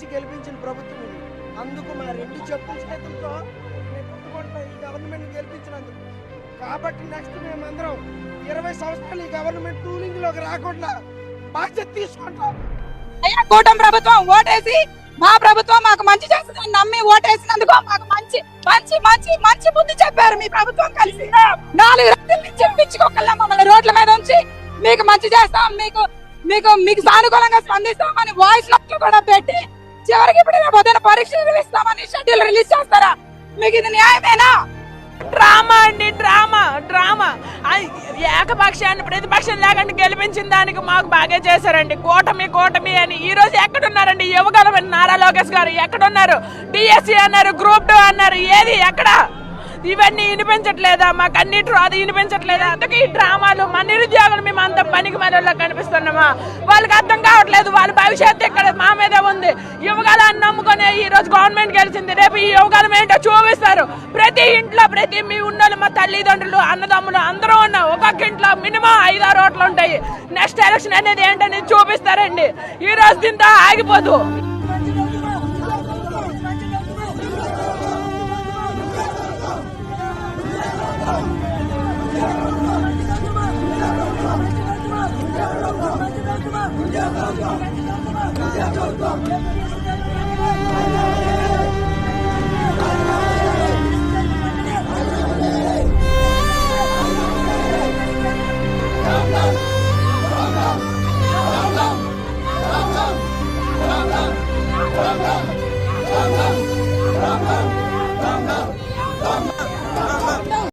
చేసి గెలిపించిన ప్రభుత్వం ఇది. అందుకు మా రెండు చెప్పుల చేతులతో మేము ఈ గవర్నమెంట్ గెలిపించినందుకు. కాబట్టి నెక్స్ట్ మేమందరం ఇరవై సంవత్సరాలు ఈ గవర్నమెంట్ రూలింగ్లోకి రాకుండా బాధ్యత తీసుకుంటాం. అయ్యా కూటమి ప్రభుత్వం ఓటేసి మా ప్రభుత్వం మాకు మంచి చేస్తుందని నమ్మి ఓటేసినందుకు మాకు మంచి మంచి మంచి మంచి బుద్ధి చెప్పారు మీ ప్రభుత్వం కలిసి. నాలుగు రోజుల నుంచి పిచ్చుకోకల్లా మమ్మల్ని రోడ్ల మీద ఉంచి మీకు మంచి చేస్తాం మీకు మీకు మీకు సానుకూలంగా స్పందిస్తామని వాయిస్ నోట్లు కూడా పెట్టి చివరికి ఇప్పుడు రేపు పరీక్షలు పిలుస్తామని షెడ్యూల్ రిలీజ్ చేస్తారా? మీకు ఇది న్యాయమేనా? డ్రామా అండి డ్రామా డ్రామా. ఏకపక్షాన్ని ప్రతిపక్షం లేకుండా గెలిపించిన దానికి మాకు బాగా చేశారండి. కూటమి కూటమి అని. ఈ రోజు ఎక్కడున్నారండి? యువగలమని నారా లోకేష్ గారు ఎక్కడున్నారు? డిఎస్సి అన్నారు గ్రూప్ టూ అన్నారు. ఏది? ఎక్కడ? ఇవన్నీ వినిపించట్లేదా? మాకు అన్నిటి అది వినిపించట్లేదా? అందుకే ఈ డ్రామాలు మా నిరుద్యోగులు మేము అంత పనికి మనలో కనిపిస్తున్నామా? వాళ్ళకి అర్థం కావట్లేదు వాళ్ళ భవిష్యత్తు ఇక్కడ మా మీదే ఉంది. యువగాలని నమ్ముకునే ఈ రోజు గవర్నమెంట్ గెలిచింది. రేపు ఈ యువగాలం ఏంటో చూపిస్తారు. ప్రతి ఇంట్లో ప్రతి మీ ఉన్నోళ్ళు మా తల్లిదండ్రులు అన్నదమ్ములు అందరూ ఉన్నా ఒక్కొక్క ఇంట్లో మినిమం ఐదారు ఓట్లు ఉంటాయి నెక్స్ట్ ఎలక్షన్ అనేది ఏంటనేది చూపిస్తారండి. ఈ రోజు దీంతో ఆగిపోదు. Jangan lupa